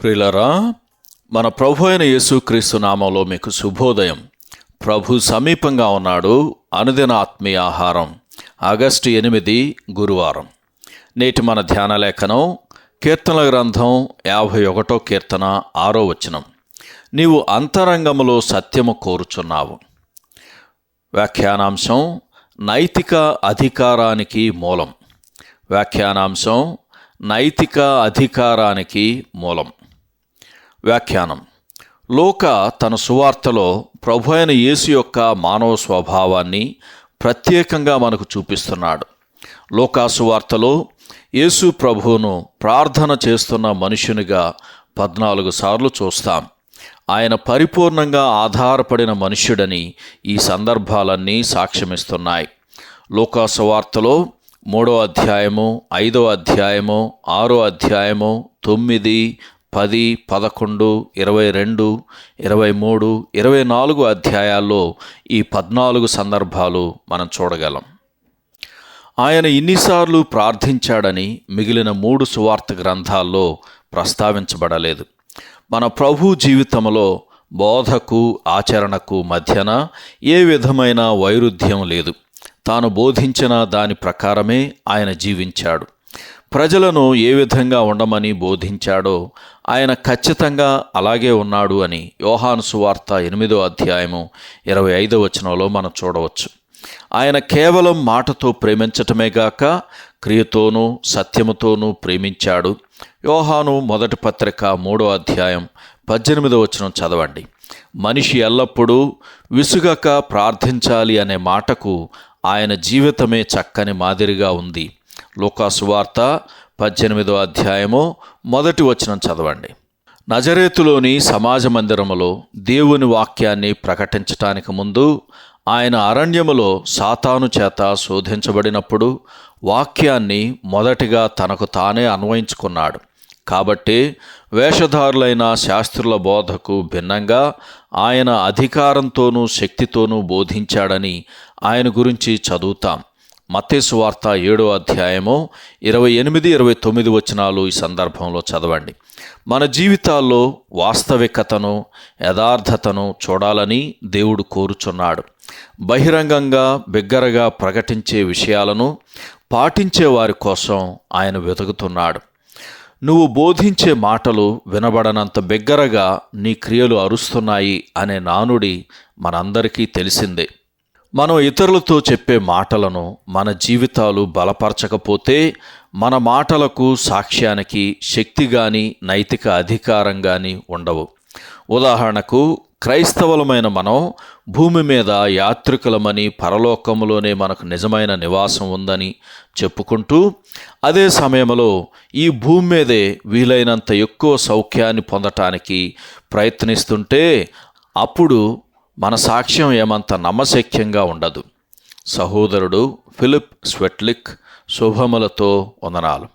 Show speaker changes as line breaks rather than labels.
ప్రిలరా మన ప్రభు అయిన యేసుక్రీస్తు నామంలో మీకు శుభోదయం. ప్రభు సమీపంగా ఉన్నాడు అనుదిన ఆత్మీయ ఆహారం ఆగస్టు ఎనిమిది గురువారం. నేటి మన ధ్యాన లేఖనం కీర్తనల గ్రంథం యాభై ఒకటో కీర్తన ఆరో వచనం. నీవు అంతరంగములో సత్యము కోరుచున్నావు. వ్యాఖ్యానాంశం నైతిక అధికారానికి మూలం. వ్యాఖ్యానాంశం నైతిక అధికారానికి మూలం. వ్యాఖ్యానం. లోక తన సువార్తలో ప్రభు అయిన యేసు యొక్క మానవ స్వభావాన్ని ప్రత్యేకంగా మనకు చూపిస్తున్నాడు. లోకా సువార్తలో యేసు ప్రభువును ప్రార్థన చేస్తున్న మనుషునిగా పద్నాలుగు సార్లు చూస్తాం. ఆయన పరిపూర్ణంగా ఆధారపడిన మనుష్యుడని ఈ సందర్భాలన్నీ సాక్ష్యమిస్తున్నాయి. లోకా సువార్తలో మూడో అధ్యాయము ఐదో అధ్యాయము ఆరో అధ్యాయము తొమ్మిది పది పదకొండు ఇరవై రెండు ఇరవై మూడు ఇరవై నాలుగు అధ్యాయాల్లో ఈ పద్నాలుగు సందర్భాలు మనం చూడగలం. ఆయన ఇన్నిసార్లు ప్రార్థించాడని మిగిలిన మూడు సువార్త గ్రంథాల్లో ప్రస్తావించబడలేదు. మన ప్రభు జీవితంలో బోధకు ఆచరణకు మధ్యన ఏ విధమైన వైరుధ్యం లేదు. తాను బోధించిన దాని ప్రకారమే ఆయన జీవించాడు. ప్రజలను ఏ విధంగా ఉండమని బోధించాడో ఆయన ఖచ్చితంగా అలాగే ఉన్నాడు అని యోహాను సువార్త ఎనిమిదో అధ్యాయము ఇరవై ఐదో వచనంలో మనం చూడవచ్చు. ఆయన కేవలం మాటతో ప్రేమించటమే గాక క్రియతోనూ సత్యముతోనూ ప్రేమించాడు. యోహాను మొదటి పత్రిక మూడో అధ్యాయం పద్దెనిమిదో వచనం చదవండి. మనిషి ఎల్లప్పుడూ విసుగక ప్రార్థించాలి అనే మాటకు ఆయన జీవితమే చక్కని మాదిరిగా ఉంది. లోకాసు వార్త పద్దెనిమిదో అధ్యాయము మొదటి వచనం చదవండి. నజరేతులోని సమాజ మందిరములో దేవుని వాక్యాన్ని ప్రకటించటానికి ముందు ఆయన అరణ్యములో సాతాను చేత శోధించబడినప్పుడు వాక్యాన్ని మొదటిగా తనకు తానే అన్వయించుకున్నాడు. కాబట్టి వేషధారులైన శాస్త్రుల బోధకు భిన్నంగా ఆయన అధికారంతోనూ శక్తితోనూ బోధించాడని ఆయన గురించి చదువుతాం. మత్తేసు వార్త ఏడో అధ్యాయము ఇరవై ఎనిమిది ఇరవై తొమ్మిది వచనాలు ఈ సందర్భంలో చదవండి. మన జీవితాల్లో వాస్తవికతను యథార్థతను చూడాలని దేవుడు కోరుచున్నాడు. బహిరంగంగా బిగ్గరగా ప్రకటించే విషయాలను పాటించే వారి కోసం ఆయన వెతుకుతున్నాడు. నువ్వు బోధించే మాటలు వినబడనంత బిగ్గరగా నీ క్రియలు అరుస్తున్నాయి అనే నానుడి మనందరికీ తెలిసిందే. మనం ఇతరులతో చెప్పే మాటలను మన జీవితాలు బలపరచకపోతే మన మాటలకు సాక్ష్యానికి శక్తి కానీ నైతిక అధికారం కానీ ఉండవు. ఉదాహరణకు క్రైస్తవులమైన మనం భూమి మీద యాత్రికులమని పరలోకములోనే మనకు నిజమైన నివాసం ఉందని చెప్పుకుంటూ అదే సమయంలో ఈ భూమి మీదే వీలైనంత ఎక్కువ సౌఖ్యాన్ని పొందటానికి ప్రయత్నిస్తుంటే అప్పుడు మన సాక్ష్యం ఏమంత నమ్మశక్యంగా ఉండదు. సహోదరుడు ఫిలిప్ స్వెట్లిక్ శుభములతో వందనాలు.